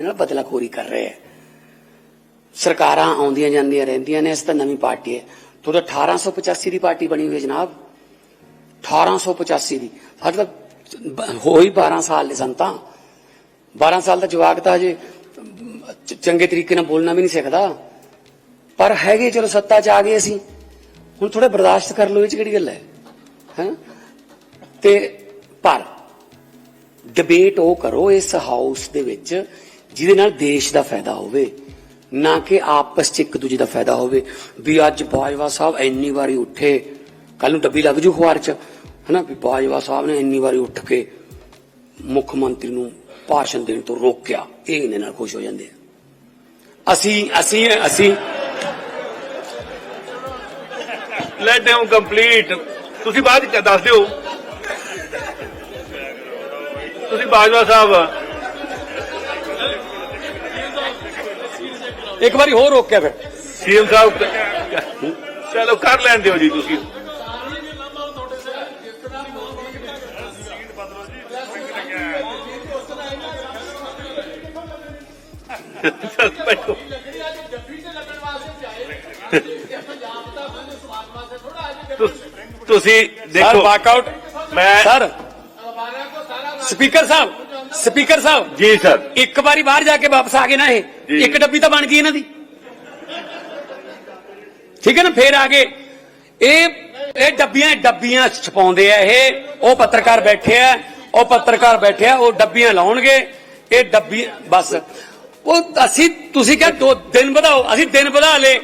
ਨਾਲ ਬਦਲਾਖੋਰੀ ਕਰ ਰਹੇ ਹੈ ਸਰਕਾਰਾਂ ਆਉਂਦੀਆਂ ਜਾਂਦੀਆਂ ਰਹਿੰਦੀਆਂ ਨੇ, ਇਸ ਤਾਂ ਨਵੀਂ ਪਾਰਟੀ ਹੈ। ਤੁਹਾਡਾ 1885 ਦੀ ਪਾਰਟੀ ਬਣੀ ਹੋਈ ਜਨਾਬ। 1885 ਦੀ। ਅੱਜ ਹੋਈ 12 ਸਾਲ ਦੇ ਸੰਤਾਂ। 12 ਸਾਲ ਦਾ ਜਵਾਕ ਤਾਂ ਅਜੇ ਚੰਗੇ ਤਰੀਕੇ ਨਾਲ ਬੋਲਣਾ ਵੀ ਨਹੀਂ ਸਿੱਖਦਾ। ਪਰ ਹੈਗੇ ਚਲੋ ਸੱਤਾ 'ਚ ਆ ਗਏ ਅਸੀਂ। ਹੁਣ ਥੋੜਾ ਬਰਦਾਸ਼ਤ ਕਰ ਲਓ ਇਹ 'ਚ ਕਿਹੜੀ ਗੱਲ ਹੈ। ਹੈ? ਤੇ ਪਰ ਡਿਬੇਟ ਉਹ ਕਰੋ ਇਸ ਹਾਊਸ ਦੇ ਵਿੱਚ ਜਿਹਦੇ ਨਾਲ ਦੇਸ਼ ਦਾ ਫਾਇਦਾ ਹੋਵੇ, ਨਾ ਕਿ ਆਪਸ ਚ ਇੱਕ ਦੂਜੇ ਦਾ ਫਾਇਦਾ ਹੋਵੇ। ਵੀ ਅੱਜ ਬਾਜਵਾ ਸਾਹਿਬ ਇੰਨੀ ਵਾਰੀ ਉੱਠੇ ਕੱਲ ਨੂੰ ਡੱਬੀ ਲੱਗ ਜੂ ਖੁਆਰ ਚ, ਹਨਾ? ਵੀ ਬਾਜਵਾ ਸਾਹਿਬ ਨੇ ਇੰਨੀ ਵਾਰੀ ਉੱਠ ਕੇ ਮੁੱਖ ਮੰਤਰੀ ਨੂੰ ਭਾਸ਼ਣ ਦੇਣ ਤੋਂ ਰੋਕਿਆ, ਇਹ ਇਹਨੇ ਨਾਲ ਖੁਸ਼ ਹੋ ਜਾਂਦੇ ਆ। ਅਸੀਂ ਅਸੀਂ ਅਸੀਂ ਲੈਟ ਡਿਮ ਕੰਪਲੀਟ ਤੁਸੀਂ ਬਾਅਦ ਚ ਦੱਸ ਦਿਓ। ਤੁਸੀਂ ਬਾਜਵਾ ਸਾਹਿਬ ਇੱਕ ਵਾਰੀ ਹੋਰ ਰੋਕਿਆ ਫਿਰ ਸੀਐਮ ਸਾਹਿਬ ਚਲੋ ਕਰ ਲੈਣ ਦਿਓ ਜੀ ਤੁਸੀਂ ਚੱਲ ਬੈਠੋ ਤੁਸ- ਤੁਸੀਂ ਸਰ ਦੇਖੋ ਵਾਕਆਊਟ ਮੈਂ sir speaker sahib speaker sahib. ਜੀ ਸਰ। ਇੱਕ ਵਾਰੀ ਬਾਹਰ ਜਾ ਕੇ ਵਾਪਸ ਆ ਗਏ ਨਾ ਇਹ। ਜੀ। ਇੱਕ ਡੱਬੀ ਤਾਂ ਬਣ ਗਈ ਇਹਨਾਂ ਦੀ। ਠੀਕ ਹੈ ਨਾ? ਫੇਰ ਆ ਗਏ ਇਹ ਇਹ ਡੱਬੀਆਂ ਡੱਬੀਆਂ ਛਪਾਉਂਦੇ ਆ ਇਹ। ਉਹ ਪੱਤਰਕਾਰ ਬੈਠੇ ਆ ਉਹ ਪੱਤਰਕਾਰ ਬੈਠੇ ਆ ਉਹ ਡੱਬੀਆਂ ਲਾਉਣਗੇ। ਇਹ ਡੱਬੀ ਬਸ। ਉਹ ਅਸੀਂ ਤੁਸੀਂ ਕਿਹਾ ਦੋ ਦਿਨ ਵਧਾਓ। ਅਸੀਂ ਦਿਨ ਵਧਾ ਲੇ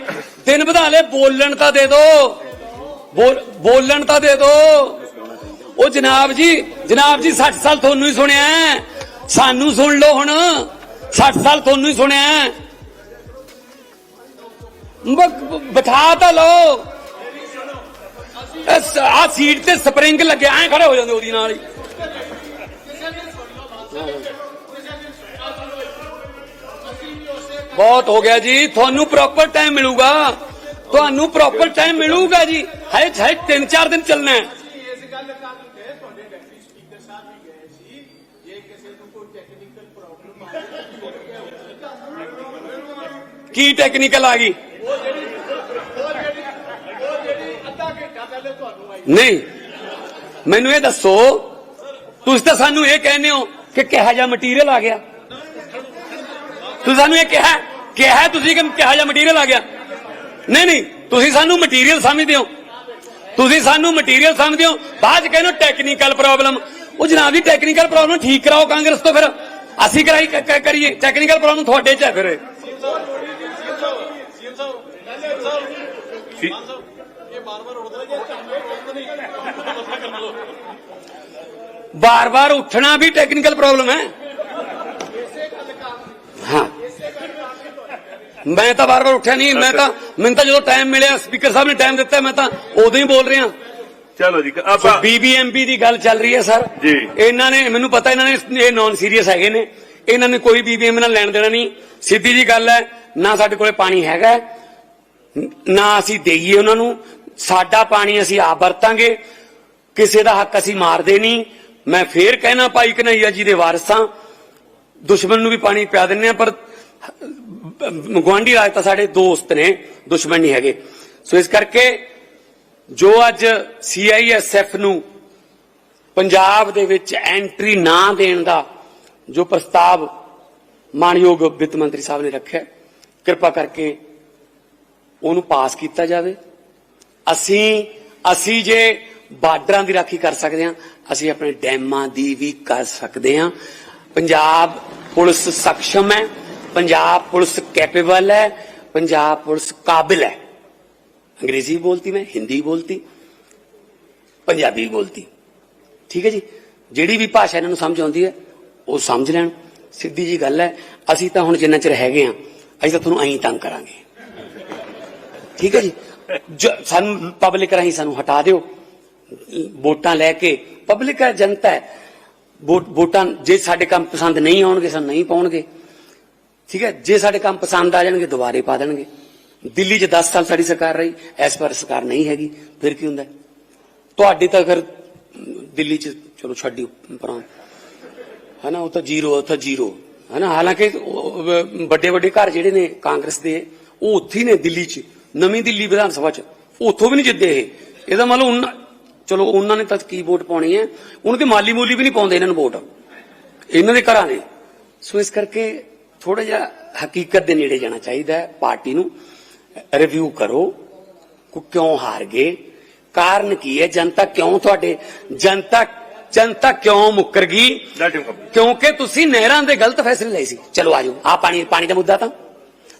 ਦਿਨ ਵਧਾ ਲੇ ਬੋਲਣ ਤਾਂ ਦੇ ਦਿਓ ਬੋਲ- ਬੋਲਣ ਤਾਂ ਦੇ ਦਿਓ ਉਹ ਜਨਾਬ ਜੀ ਜਨਾਬ ਜੀ 60 ਸਾਲ ਤੁਹਾਨੂੰ ਹੀ ਸੁਣਿਆ। ਹੈ। ਸਾਨੂੰ ਸੁਣ ਲਓ ਹੁਣ। 60 ਸਾਲ ਤੁਹਾਨੂੰ ਹੀ ਸੁਣਿਆ। ਬਿਠਾ ਤਾਂ ਲਓ। ਆ ਸੀਟ ਤੇ ਸਪਰਿੰਗ ਲੱਗਿਆ, ਐ ਖੜੇ ਹੋ ਜਾਂਦੇ ਉਹਦੀ ਨਾਲ ਹੀ। ਬਹੁਤ ਹੋ ਗਿਆ ਜੀ, ਤੁਹਾਨੂੰ ਪ੍ਰੋਪਰ ਟਾਈਮ ਮਿਲੂਗਾ। ਤੁਹਾਨੂੰ ਪ੍ਰੋਪਰ ਟਾਈਮ ਮਿਲੂਗਾ ਜੀ। ਹਜੇ ਹਜੇ 3-4 ਦਿਨ ਚੱਲਣਾ ਹੈ। ਜੇ ਕਿਸੇ ਨੂੰ ਕੋਈ ਟੈਕਨੀਕਲ ਪ੍ਰੋਬਲਮ ਕੀ ਟੈਕਨੀਕਲ ਆ ਗਈ? ਅੱਧਾ ਘੰਟਾ ਪਹਿਲੇ ਤੁਹਾਨੂੰ ਆਈ। ਨਹੀਂ। ਮੈਨੂੰ ਇਹ ਦੱਸੋ ਤੁਸੀਂ ਤਾਂ ਸਾਨੂੰ ਇਹ ਕਹਿੰਦੇ ਹੋ ਕਿ ਕਿਹਾ ਜਿਹਾ ਮਟੀਰੀਅਲ ਆ ਗਿਆ। ਤੁਸੀਂ ਸਾਨੂੰ ਇਹ ਕਿਹਾ ਕਿਹਾ ਤੁਸੀਂ ਕਿ ਕਿਹਾ ਜਿਹਾ ਮਟੀਰੀਅਲ ਆ ਗਿਆ। ਨਹੀਂ ਨਹੀਂ ਤੁਸੀਂ ਸਾਨੂੰ ਮਟੀਰੀਅਲ ਸਮਝਦੇ ਹੋ। ਤੁਸੀਂ ਸਾਨੂੰ ਮਟੀਰੀਅਲ ਸਮਝਦੇ ਹੋ। ਬਾਅਦ ਚ ਕਹਿੰਦੇ ਹੋ ਟੈਕਨੀਕਲ ਪ੍ਰੋਬਲਮ ਉਹ ਜਨਾਬ ਜੀ ਟੈਕਨੀਕਲ ਪ੍ਰੋਬਲਮ ਠੀਕ ਕਰਾਓ ਕਾਂਗਰਸ ਤੋਂ ਫਿਰ। ਅਸੀਂ ਕਰਾਈ ਕ- ਕ- ਕਰੀਏ। ਟੈਕਨੀਕਲ ਪ੍ਰੋਬਲਮ ਤੁਹਾਡੇ ਚ ਹੈ ਫਿਰ। ਇਹ। ਸੀ- ਬਾਰ-ਬਾਰ ਉੱਠਣਾ ਵੀ ਟੈਕਨੀਕਲ ਪ੍ਰੋਬਲਮ ਹੈ। ਹਾਂ। ਮੈਂ ਤਾਂ ਬਾਰ-ਬਾਰ ਉੱਠਿਆ ਨਹੀਂ ਮੈਂ ਤਾਂ ਮੈਨੂੰ ਤਾਂ ਜਦੋਂ ਟਾਈਮ ਮਿਲਿਆ ਸਪੀਕਰ ਸਾਹਿਬ ਨੇ ਟਾਈਮ ਦਿੱਤਾ ਮੈਂ ਤਾਂ ਉਦੋਂ ਹੀ ਬੋਲ ਰਿਹਾ। ਚਲੋ ਜੀ ਆਪਾਂ ਬੀਬੀਐਮਪੀ ਦੀ ਗੱਲ ਚੱਲ ਰਹੀ ਹੈ ਸਰ। ਜੀ। ਇਹਨਾਂ ਨੇ ਮੈਨੂੰ ਪਤਾ ਇਹਨਾਂ ਨੇ ਇਹ ਨਾਨ ਸੀਰੀਅਸ ਹੈਗੇ ਨੇ। ਇਹਨਾਂ ਨੇ ਕੋਈ ਬੀਬੀਐਮ ਨਾਲ ਲੈਣ ਦੇਣਾ ਨਹੀਂ। ਸਿੱਧੀ ਜੀ ਗੱਲ ਹੈ ਨਾ ਸਾਡੇ ਕੋਲੇ ਪਾਣੀ ਹੈਗਾ ਨਾ ਅਸੀਂ ਦੇਈਏ ਉਹਨਾਂ ਨੂੰ। ਸਾਡਾ ਪਾਣੀ ਅਸੀਂ ਆਪ ਵਰਤਾਂਗੇ। ਕਿਸੇ ਦਾ ਹੱਕ ਅਸੀਂ ਮਾਰਦੇ ਨਹੀਂ। ਮੈਂ ਫੇਰ ਕਹਿਣਾ ਭਾਈ ਕਨਈਆ ਜੀ ਦੇ ਵਾਰਸਾਂ ਦੁਸ਼ਮਣ ਨੂੰ ਵੀ ਪਾਣੀ ਪਿਆ ਦਿੰਨੇ ਆ ਪਰ ਗਵਾਂਢੀ ਰਾਜ ਤਾਂ ਸਾਡੇ ਦੋਸਤ ਨੇ ਦੁਸ਼ਮਣ ਨਹੀਂ ਹੈਗੇ। ਸੋ ਇਸ ਕਰਕੇ ਜੋ ਅੱਜ ਸੀਆਈਐਸਐਫ ਨੂੰ ਪੰਜਾਬ ਦੇ ਵਿੱਚ ਐਂਟਰੀ ਨਾ ਦੇਣ ਦਾ ਜੋ ਪ੍ਰਸਤਾਵ ਮਾਨਯੋਗ ਵਿੱਤ ਮੰਤਰੀ ਸਾਹਿਬ ਨੇ ਰੱਖਿਆ, ਕਿਰਪਾ ਕਰਕੇ ਉਹਨੂੰ ਪਾਸ ਕੀਤਾ ਜਾਵੇ। ਅਸੀਂ ਅਸੀਂ ਜੇ ਬਾਰਡਰਾਂ ਦੀ ਰਾਖੀ ਕਰ ਸਕਦੇ ਹਾਂ, ਅਸੀਂ ਆਪਣੇ ਡੈਮਾਂ ਦੀ ਵੀ ਕਰ ਸਕਦੇ ਹਾਂ। ਪੰਜਾਬ ਪੁਲਿਸ ਸક્ષਮ ਹੈ, ਪੰਜਾਬ ਪੁਲਿਸ ਕੈਪੇਬਲ ਹੈ, ਪੰਜਾਬ ਪੁਲਿਸ ਕਾਬਿਲ ਹੈ। अंग्रेजी भी बोलती मैं हिंदी बोलती ਪੰਜਾਬੀ ਵੀ ਬੋਲਤੀ ਠੀਕ ਹੈ ਜੀ ਜਿਹੜੀ ਵੀ ਭਾਸ਼ਾ ਇਹਨਾਂ ਨੂੰ ਸਮਝ ਆਉਂਦੀ ਹੈ ਉਹ ਸਮਝ ਲੈਣ ਸਿੱਧੀ ਜੀ ਗੱਲ ਹੈ ਅਸੀਂ ਤਾਂ ਹੁਣ ਜਿੰਨਾ ਚਿਰ ਹੈਗੇ ਆ ਅਸੀਂ ਤਾਂ ਤੁਹਾਨੂੰ ਐਂ ਤੰਗ ਕਰਾਂਗੇ ਠੀਕ ਹੈ ਜੀ ਜ- ਸਾਨੂੰ ਪਬਲਿਕ ਰਾਹੀਂ ਸਾਨੂੰ ਹਟਾ ਦਿਓ ਵੋਟਾਂ ਲੈ ਕੇ ਪਬਲਿਕ ਹੈ ਜਨਤਾ ਹੈ ਵੋਟ- ਵੋਟਾਂ ਜੇ ਸਾਡੇ ਕੰਮ ਪਸੰਦ ਨਹੀਂ ਆਉਣਗੇ ਸਾਨੂੰ ਨਹੀਂ ਪਾਉਣਗੇ ਠੀਕ ਹੈ ਜੇ ਸਾਡੇ ਕੰਮ ਪਸੰਦ ਆ ਜਾਣਗੇ ਦੁਬਾਰੇ ਪਾ ਦੇਣਗੇ ਦਿੱਲੀ 'ਚ 10 ਸਾਲ ਸਾਡੀ ਸਰਕਾਰ ਰਹੀ, ਇਸ ਵਾਰ ਸਰਕਾਰ ਨਹੀਂ ਹੈਗੀ, ਫਿਰ ਕੀ ਹੁੰਦਾ? ਹੈ? ਤੁਹਾਡੇ ਤਾਂ ਅਗਰ ਦਿੱਲੀ 'ਚ, ਚਲੋ ਛੱਡੀ ਪਰਾਂ ਹਨਾ, ਉਹ ਤਾਂ ਜ਼ੀਰੋ, ਉਹ ਤਾਂ ਜ਼ੀਰੋ। ਹਨਾ, ਹਾਲਾਂਕਿ ਵੱਡੇ ਵੱਡੇ ਘਰ ਜਿਹੜੇ ਨੇ ਕਾਂਗਰਸ ਦੇ, ਉਹ ਉੱਥੇ ਨੇ ਦਿੱਲੀ 'ਚ, ਨਵੀਂ ਦਿੱਲੀ ਵਿਧਾਨ ਸਭਾ 'ਚ। ਉੱਥੋਂ ਵੀ ਨਹੀਂ ਜਿੱਤੇ ਇਹ। ਇਹਦਾ ਮਤਲਬ ਉਹਨਾਂ, ਚਲੋ ਉਹਨਾਂ ਨੇ ਤਾਂ ਕੀ ਵੋਟ ਪਾਉਣੀ ਹੈ? ਉਹਨਾਂ ਦੇ ਮਾਲੀ ਮੂਲੀ ਵੀ ਨਹੀਂ ਪਾਉਂਦੇ ਇਹਨਾਂ ਨੂੰ ਵੋਟ। ਇਹਨਾਂ ਦੇ ਘਰਾਂ ਨੇ। ਸੋ ਇਸ ਕਰਕੇ ਥੋੜਾ ਜਿਹਾ ਹਕੀਕਤ ਦੇ ਨੇੜੇ ਜਾਣਾ ਚਾਹੀਦਾ ਪਾਰਟੀ ਨੂੰ। ਰਿਵਿਊ ਕਰੋ ਕੋ ਕਿਉਂ ਹਾਰ ਗਏ ਕਾਰਨ ਕੀ ਹੈ? ਜਨਤਾ ਕਿਉਂ ਤੁਹਾਡੇ ਜਨਤਾ ਜਨਤਾ ਕਿਉਂ ਮੁੱਕਰ ਗਈ ਕਿਉਂਕਿ ਤੁਸੀਂ ਨਹਿਰਾਂ ਦੇ ਗਲਤ ਫੈਸਲੇ ਲਏ ਸੀ। ਚਲੋ ਆਜੋ ਆ ਪਾਣੀ ਪਾਣੀ ਦਾ ਮੁੱਦਾ ਤਾਂ।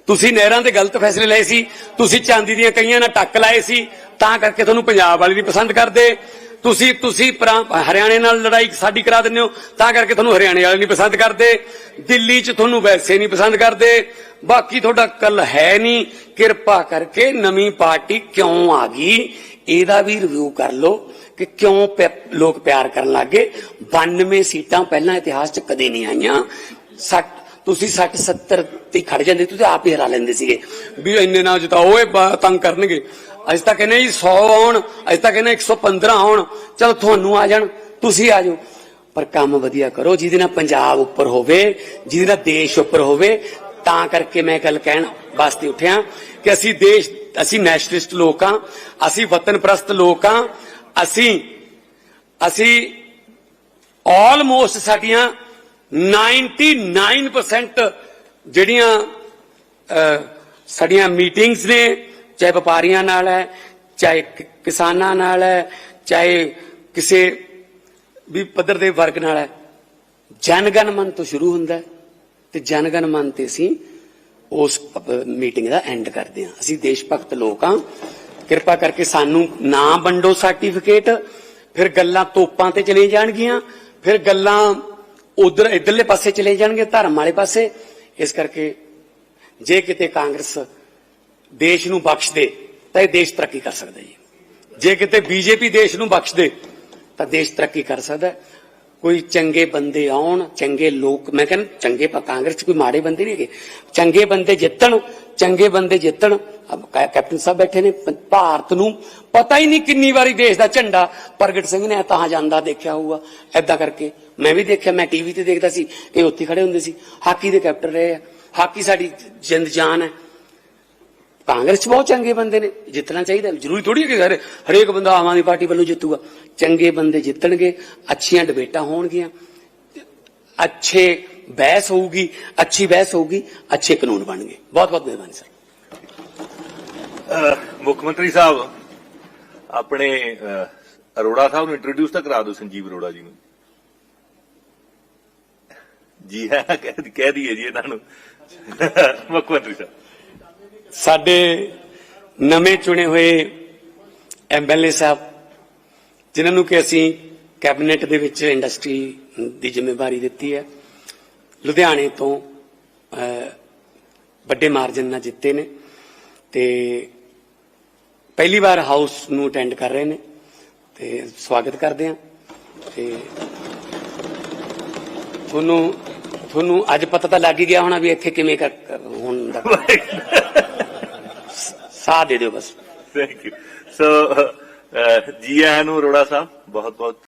ਤੁਸੀਂ ਨਹਿਰਾਂ ਦੇ ਗਲਤ ਫੈਸਲੇ ਲਏ ਸੀ ਤੁਸੀਂ ਚਾਂਦੀ ਦੀਆਂ ਕਈਆਂ ਨਾਲ ਟੱਕ ਲਾਏ ਸੀ ਤਾਂ ਕਰਕੇ ਤੁਹਾਨੂੰ ਪੰਜਾਬ ਵਾਲੀ ਨਹੀਂ ਪਸੰਦ ਕਰਦੇ। ਤੁਸੀਂ ਤੁਸੀਂ ਹਰਿਆਣੇ ਨਾਲ ਲੜਾਈ ਸਾਡੀ ਕਰਾ ਦਿੰਦੇ ਹੋ, ਤਾਂ ਕਰਕੇ ਤੁਹਾਨੂੰ ਹਰਿਆਣੇ ਵਾਲੇ ਨਹੀਂ ਪਸੰਦ ਕਰਦੇ। ਦਿੱਲੀ 'ਚ ਤੁਹਾਨੂੰ ਵੈਸੇ ਨਹੀਂ ਪਸੰਦ ਕਰਦੇ। ਬਾਕੀ ਤੁਹਾਡਾ ਕੱਲ ਹੈ ਨਹੀਂ। ਕਿਰਪਾ ਕਰਕੇ ਨਵੀਂ ਪਾਰਟੀ ਕਿਉਂ ਆ ਗਈ? ਇਹਦਾ ਵੀ ਰਿਵਿਊ ਕਰ ਲਓ ਕਿ ਕਿਉਂ ਲੋਕ ਪਿਆਰ ਕਰਨ ਲੱਗੇ। 92 ਸੀਟਾਂ ਪਹਿਲਾਂ ਇਤਿਹਾਸ 'ਚ ਕਦੇ ਨਹੀਂ ਆਈਆਂ। 60 ਤੁਸੀਂ 60 70 ਤੇ ਖੜ ਜਾਂਦੇ, ਤੁਸੀਂ ਆਪ ਹੀ ਹਰਾ ਲੈਂਦੇ ਸੀਗੇ। ਵੀ ਇੰਨੇ ਨਾ ਜਿਤਾਓ, ਇਹ ਤੰਗ ਕਰਨਗੇ। ਅੱਜ ਤਾਂ ਕਹਿੰਦੇ ਜੀ 100 ਆਉਣ ਅੱਜ ਤਾਂ ਕਹਿੰਦੇ 115 ਆਉਣ ਚਲ ਤੁਹਾਨੂੰ ਆ ਜਾਣ, ਤੁਸੀਂ ਆ ਜਾਓ। ਪਰ ਕੰਮ ਵਧੀਆ ਕਰੋ, ਜਿਹਦੇ ਨਾਲ ਪੰਜਾਬ ਉੱਪਰ ਹੋਵੇ, ਜਿਹਦੇ ਨਾਲ ਦੇਸ਼ ਉੱਪਰ ਹੋਵੇ, ਤਾਂ ਕਰਕੇ ਮੈਂ ਗੱਲ ਕਹਿਣ ਵਾਸਤੇ ਉੱਠਿਆ ਕਿ ਅਸੀਂ ਦੇਸ਼, ਅਸੀਂ ਨੈਸ਼ਨਲਿਸਟ ਲੋਕ ਹਾਂ, ਅਸੀਂ ਵਤਨ ਪ੍ਰਸਤ ਲੋਕ ਹਾਂ, ਅਸੀਂ ਅਸੀਂ ਆਲਮੋਸਟ ਸਾਡੀਆਂ 99% ਜਿਹੜੀਆਂ ਸਾਡੀਆਂ ਮੀਟਿੰਗਸ ਨੇ ਚਾਹੇ ਵਪਾਰੀਆਂ ਨਾਲ ਹੈ, ਚਾਹੇ ਕਿਸਾਨਾਂ ਨਾਲ ਹੈ, ਚਾਹੇ ਕਿਸੇ ਵੀ ਪੱਧਰ ਦੇ ਵਰਗ ਨਾਲ ਹੈ। ਜਨਗਣ ਮਨ ਤੋਂ ਸ਼ੁਰੂ ਹੁੰਦਾ ਹੈ ਤੇ ਜਨਗਣ ਮਨ ਤੇ ਅਸੀਂ ਉਸ ਮੀਟਿੰਗ ਦਾ ਐਂਡ ਕਰਦੇ ਹਾਂ। ਅਸੀਂ ਦੇਸ਼ ਭਗਤ ਲੋਕ ਹਾਂ। ਕਿਰਪਾ ਕਰਕੇ ਸਾਨੂੰ ਨਾ ਵੰਡੋ ਸਰਟੀਫਿਕੇਟ ਫਿਰ ਗੱਲਾਂ ਤੋਪਾਂ ਤੇ ਚਲੇ ਜਾਣਗੀਆਂ, ਫਿਰ ਗੱਲਾਂ ਉਧਰ, ਇਧਰਲੇ ਪਾਸੇ ਚਲੇ ਜਾਣਗੇ, ਧਰਮ ਵਾਲੇ ਪਾਸੇ। ਇਸ ਕਰਕੇ ਜੇ ਕਿਤੇ ਕਾਂਗਰਸ ਦੇਸ਼ ਨੂੰ ਬਖਸ਼ ਦੇ ਤਾਂ ਇਹ ਦੇਸ਼ ਤਰੱਕੀ ਕਰ ਸਕਦਾ ਜੀ। ਜੇ ਕਿਤੇ ਬੀਜੇਪੀ ਦੇਸ਼ ਨੂੰ ਬਖਸ਼ ਦੇ ਤਾਂ ਦੇਸ਼ ਤਰੱਕੀ ਕਰ ਸਕਦਾ। ਕੋਈ ਚੰਗੇ ਬੰਦੇ ਆਉਣ, ਚੰਗੇ ਲੋਕ, ਮੈਂ ਕਹਿੰਦਾ ਚੰਗੇ ਕਾਂਗਰਸ 'ਚ ਕੋਈ ਮਾੜੇ ਬੰਦੇ ਨਹੀਂ ਹੈਗੇ। ਚੰਗੇ ਬੰਦੇ ਜਿੱਤਣ, ਚੰਗੇ ਬੰਦੇ ਜਿੱਤਣ ਕੈਪਟਨ ਸਾਹਿਬ ਬੈਠੇ ਨੇ ਭਾਰਤ ਨੂੰ ਪਤਾ ਹੀ ਨਹੀਂ ਕਿੰਨੀ ਵਾਰੀ ਦੇਸ਼ ਦਾ ਝੰਡਾ ਪ੍ਰਗਟ ਸਿੰਘ ਨੇ ਤਾਂ ਜਾਂਦਾ ਦੇਖਿਆ ਹੋਊਗਾ। ਐਦਾਂ ਕਰਕੇ ਮੈਂ ਵੀ ਦੇਖਿਆ, ਮੈਂ ਟੀਵੀ ਤੇ ਦੇਖਦਾ ਸੀ ਇਹ ਉੱਥੇ ਖੜੇ ਹੁੰਦੇ ਸੀ। ਹਾਕੀ ਦੇ ਕੈਪਟਨ ਰਹੇ ਆ। ਹਾਕੀ ਸਾਡੀ ਜਿੰਦ ਜਾਨ ਹੈ। ਕਾਂਗਰਸ 'ਚ ਬਹੁਤ ਚੰਗੇ ਬੰਦੇ ਨੇ, ਜਿੱਤਣਾ ਚਾਹੀਦਾ, ਜ਼ਰੂਰੀ ਥੋੜੀ ਹੈ ਕਿ ਹਰੇ- ਹਰੇਕ ਬੰਦਾ ਆਮ ਆਦਮੀ ਪਾਰਟੀ ਵੱਲੋਂ ਜਿੱਤੂਗਾ। ਚੰਗੇ ਬੰਦੇ ਜਿੱਤਣਗੇ, ਅੱਛੀਆਂ ਡਿਬੇਟਾਂ ਹੋਣਗੀਆਂ, ਅੱਛੇ ਬਹਿਸ ਹੋਊਗੀ, ਅੱਛੀ ਬਹਿਸ ਹੋਊਗੀ, ਅੱਛੇ ਕਾਨੂੰਨ ਬਣਨਗੇ। ਬਹੁਤ ਬਹੁਤ ਮਿਹਰਬਾਨੀ, ਸਰ। ਮੁੱਖ ਮੰਤਰੀ ਸਾਹਿਬ, ਆਪਣੇ ਅਰੋੜਾ ਸਾਹਿਬ ਨੂੰ ਇੰਟਰੋਡਿਊਸ ਤਾਂ ਕਰਾ ਦਿਓ, ਸੰਜੀਵ ਅਰੋੜਾ ਜੀ ਨੂੰ। ਜੀ ਹਾਂ, ਕਹਿ ਕਹਿ ਦਈਏ ਜੀ ਇਹਨਾਂ ਨੂੰ। ਮੁੱਖ ਮੰਤਰੀ ਸਾਹਿਬ। ਸਾਡੇ ਨਵੇਂ ਚੁਣੇ ਹੋਏ ਐਮਐਲਏ ਸਾਹਿਬ, ਜਿਨ੍ਹਾਂ ਨੂੰ ਕਿ ਅਸੀਂ ਕੈਬਨਿਟ ਦੇ ਵਿੱਚ ਇੰਡਸਟਰੀ ਦੀ ਜ਼ਿੰਮੇਵਾਰੀ ਦਿੱਤੀ ਹੈ, ਲੁਧਿਆਣੇ ਤੋਂ ਵੱਡੇ ਮਾਰਜਨ ਨਾਲ ਜਿੱਤੇ ਨੇ ਤੇ ਪਹਿਲੀ ਵਾਰ ਹਾਊਸ ਨੂੰ ਅਟੈਂਡ ਕਰ ਰਹੇ ਨੇ ਤੇ ਸਵਾਗਤ ਕਰਦੇ ਹਾਂ ਤੇ ਤੁਹਾਨੂੰ ਤੁਹਾਨੂੰ ਅੱਜ ਪਤਾ ਤਾਂ ਲੱਗ ਹੀ ਗਿਆ ਹੋਣਾ ਵੀ ਇੱਥੇ ਕਿਵੇਂ ਕਰ ਹੋਣ ਦਾ। ਸਾਥ ਦੇ ਦਿਓ ਬਸ। ਥੈਂਕ ਯੂ ਸੋ ਜੀ ਆਇਆਂ ਨੂੰ ਅਰੋੜਾ ਸਾਹਿਬ ਬਹੁਤ ਬਹੁਤ